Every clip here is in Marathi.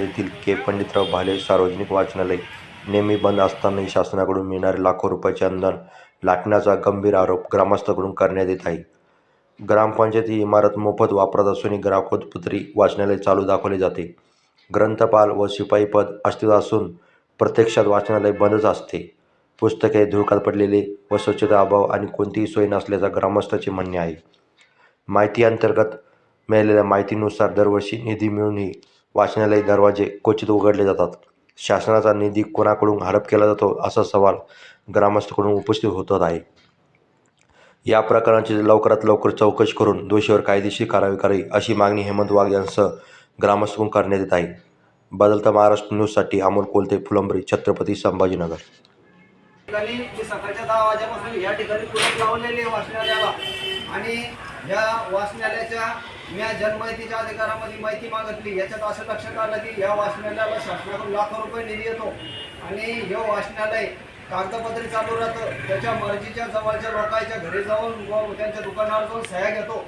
येथील के. पंडितराव भाले सार्वजनिक वाचनालय नेहमी बंद असतानाही शासनाकडून मिळणारे लाखो रुपयाचे अनुदान लाटण्याचा गंभीर आरोप ग्रामस्थांकडून करण्यात येत आहे. ग्रामपंचायत ही इमारत मोफत वापरत असूनही ग्रामपत्री वाचनालय चालू दाखवले जाते. ग्रंथपाल व शिपाई पद अस्तित्वात असून प्रत्यक्षात वाचनालय बंदच असते. पुस्तके धुळकात पडलेले व स्वच्छता अभाव आणि कोणतीही सोय नसल्याचा ग्रामस्थाचे म्हणणे आहे. माहिती अंतर्गत मिळालेल्या माहितीनुसार दरवर्षी निधी मिळूनही वाचनालय दरवाजे क्वचित उघडले जातात. शासनाचा निधी कोणाकडून हडप केला जातो असा सवाल ग्रामस्थकडून उपस्थित होत आहे. या प्रकरणाची लवकरात लवकर चौकशी करून दोषीवर कायदेशीर कारवाई करावी अशी मागणी हेमंत वाघ यांसह ग्रामस्थकडून करण्यात येत आहे. बदलता महाराष्ट्र न्यूजसाठी अमोल कोलते फुलंबरी छत्रपती संभाजीनगर. ठिकाणी सकाळच्या दहा वाजेपासून या ठिकाणी कुलूप वाचनालयाला आणि या वाचनालयाच्या मी जनमाहितीच्या अधिकारामध्ये माहिती मागितली. याच्यात असं लक्षात आलं की या वाचनालयाला शासनाकडून लाखो रुपये निधी येतो. आणि हे वाचनालय कागदपत्री चालू राहतं. त्याच्या मर्जीच्या जवळच्या लोकांच्या घरी जाऊन व त्यांच्या दुकानावर जाऊन सह्या घेतो.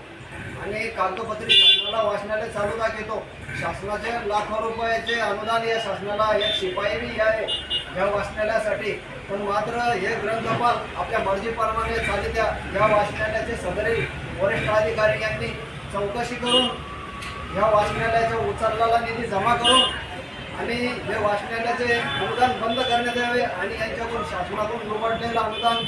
आणि कागदपत्री शासनाला वाचनालय चालू दाखवतो शासनाचे लाखो रुपयाचे अनुदान या शासनाला एक शिपाई बी आहे या वाचनालयासाठी. पण मात्र हे ग्रंथपाल आपल्या मर्जीप्रमाणे चालित्या या वाचनालयाचे सदरी वरिष्ठ अधिकारी यांनी चौकशी करून या वाचनालयाच्या उचललेला निधी जमा करून आणि हे वाचनालयाचे अनुदान बंद करण्यात यावे आणि यांच्याकडून शासनाकडून निवडलेलं अनुदान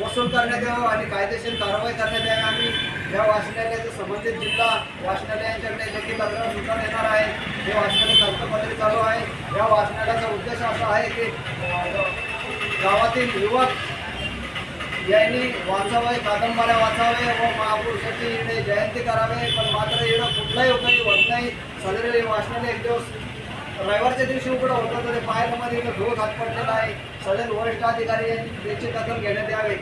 वसूल करण्यात यावं आणि कायदेशीर कारवाई करण्यात यावी. आम्ही या वाचनालयाचे संबंधित जिल्हा वाचनालयांच्याकडे देखील तक्रार सुद्धा येणार आहे. हे वाचनालय कागदपत्री चालू आहे. या वाचनालयाचा उद्देश असा आहे की गावातील युवक यांनी वाचावे कादंबऱ्या वाचावे व महापुरुषाची इकडे जयंती करावे. पण मात्र इकडं कुठलाही उपयोग होत नाही. सदरी वाचनाने एक दिवस रविवारच्या दिवशी उघडं होतं तर ते पाहायला इकडं हात पडलेला आहे. सदर वरिष्ठ अधिकारी यांनी त्याची दखल घेण्यात यावे.